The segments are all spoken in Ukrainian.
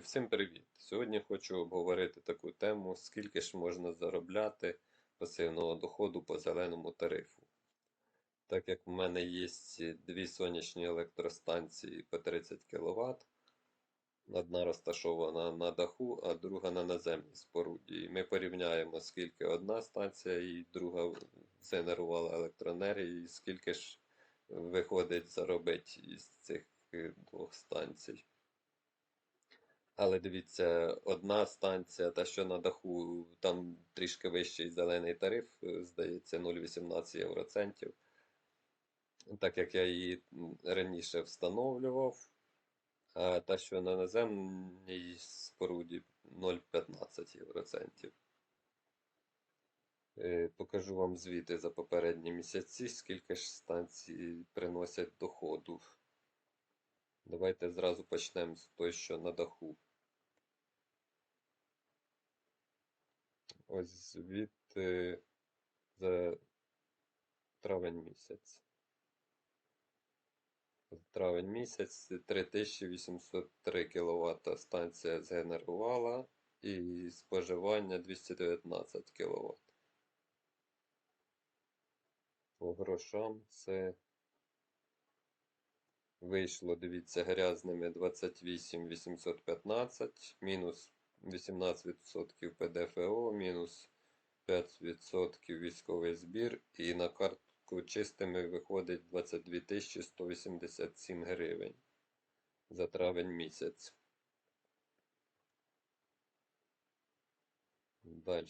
Всім привіт! Сьогодні хочу обговорити таку тему, скільки ж можна заробляти пасивного доходу по зеленому тарифу. Так як в мене є дві сонячні електростанції по 30 кВт, одна розташована на даху, а друга на наземній споруді. І ми порівняємо, скільки одна станція і друга згенерувала електроенергії, і скільки ж виходить заробити із цих е, двох станцій. Але дивіться, одна станція, та що на даху, там трішки вищий зелений тариф, е, здається, 0,18 євроцентів. Так як я її раніше встановлював, а та, що на наземній споруді 0,15 євроцентів. Е, Покажу вам звіти за попередні місяці, скільки ж станції приносять доходу. Давайте зразу почнемо з той, що на даху. Ось звіт е, за травень місяць. Травень місяць 3803 кВт станція згенерувала і споживання 219 кВт. По грошам це вийшло, дивіться, грязними 28 815, мінус 18% ПДФО, мінус 5% військовий збір, і на картку чистими виходить 22 187 гривень за травень місяць. Далі.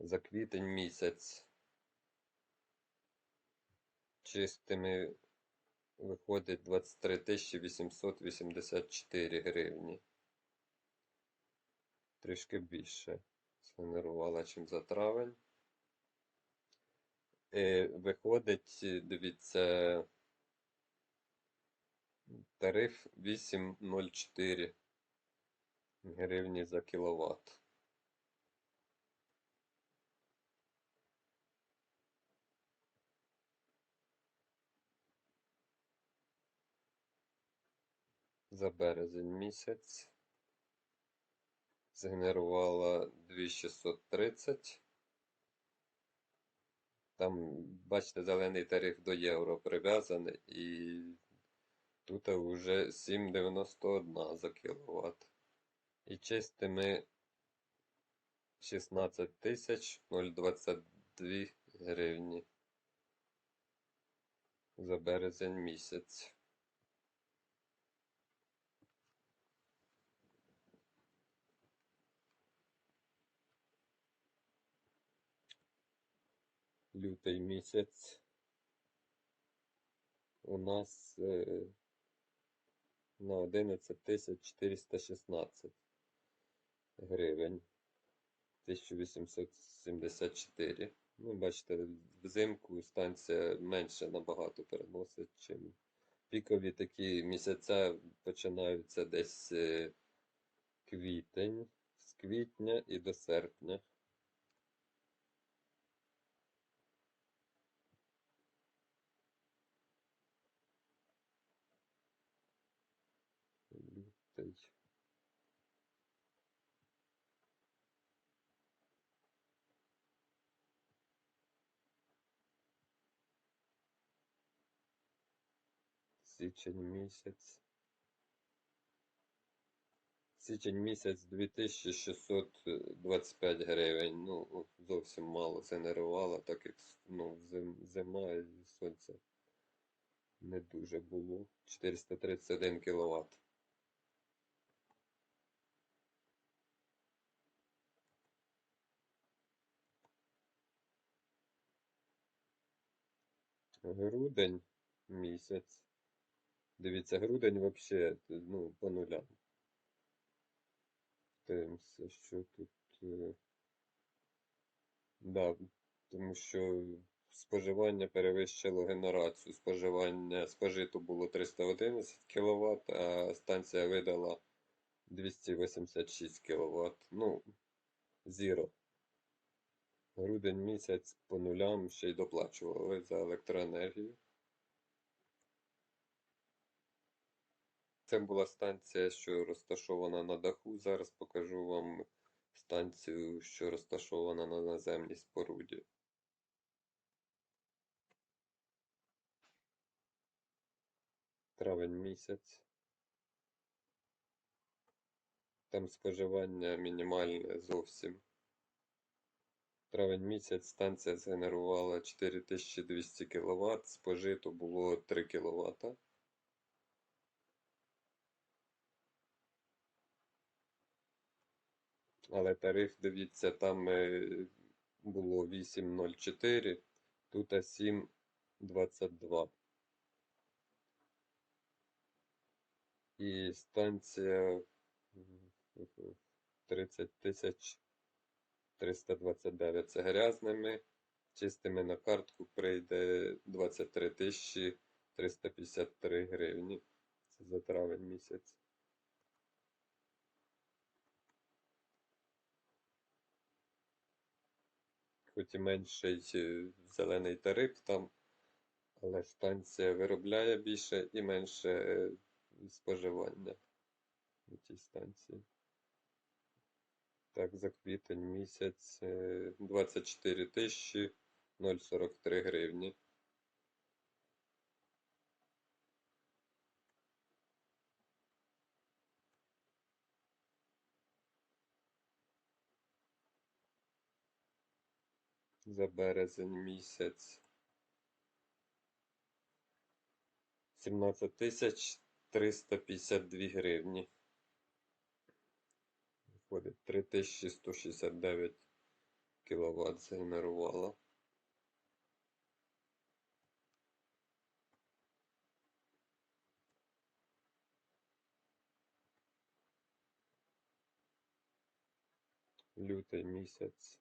За квітень місяць чистими виходить 23 884 гривні. Трішки більше згенерувала, чим за травень. Е, виходить, дивіться, тариф 8,04 гривні за кіловат. За березень місяць згенерувала 2630. Там, бачите, зелений тариф до євро прив'язаний і тут вже 7,91 за кіловат. І чистими 16 тисяч 022 гривні за березень місяць. Лютий місяць у нас е, на 11 416 гривень 1874. Ну, бачите, взимку станція менше набагато переносить, чим пікові такі місяця починаються десь е, квітень, з квітня і до серпня. Лютий. Січень місяць. Січень місяць 2625 гривень. Ну, зовсім мало згенерувала, так як ну, зима і сонця не дуже було. 431 кВт. Грудень місяць. Дивіться, грудень взагалі ну, по нулям. Дивимося, що тут. е, Да, тому що споживання перевищило генерацію. Споживання спожито було 311 кВт, а станція видала 286 кВт. Ну, зіро. Грудень місяць по нулям ще й доплачували за електроенергію. Це була станція, що розташована на даху. Зараз покажу вам станцію, що розташована на наземній споруді. Травень місяць. Там споживання мінімальне зовсім. Травень місяць станція згенерувала 4200 кВт, спожито було 3 кВт. Але тариф, дивіться, там е, було 8,04, тут 7,22. І станція 30 тисяч 329 це грязними. Чистими на картку прийде 23 тисячі 353 гривні. Це за травень місяць. Хоч і менший зелений тариф там, але станція виробляє більше і менше е, споживання на тій станції. Так, за квітень місяць е, 24 тисячі 043 гривні. За березень місяць 17 тисяч 352 гривні. Виходить 3169 кВт згенерувала. Лютий місяць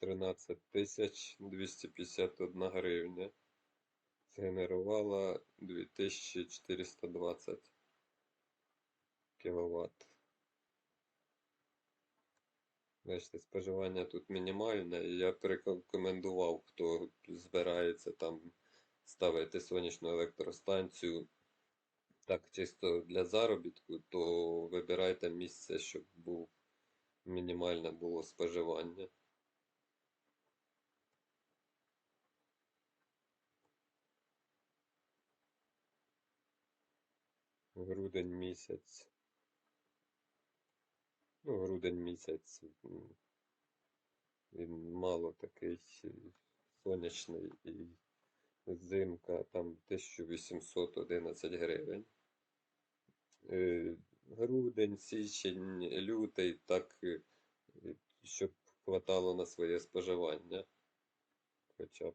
13 тисяч 251 гривня. Згенерувала 2420 кВт. Бачите, споживання тут мінімальне. Я б рекомендував, хто збирається там ставити сонячну електростанцію так чисто для заробітку, то вибирайте місце, щоб був мінімальне було споживання. Грудень місяць. Ну, грудень місяць. Він мало такий е, сонячний і зимка там 1811 гривень. Е, Грудень, січень, лютий, так, е, щоб хватало на своє споживання. Хоча б.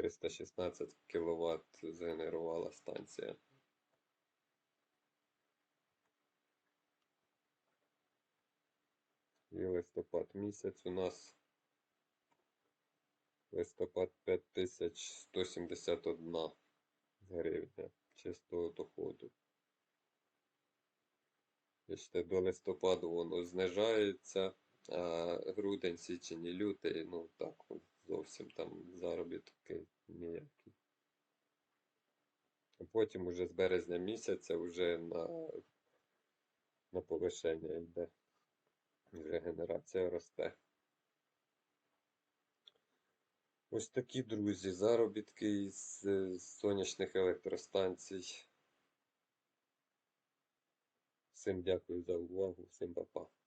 Триста шістнадцять кВт згенерувала станція. І листопад місяць у нас листопад 5171 гривня чистого доходу. Бачите, до листопаду воно знижається, а грудень, січень і лютий, ну так, от зовсім там заробітки ніякі. А потім уже з березня місяця вже на, на повишення йде. Вже генерація росте. Ось такі, друзі, заробітки із сонячних електростанцій. Всім дякую за увагу, всім па-па.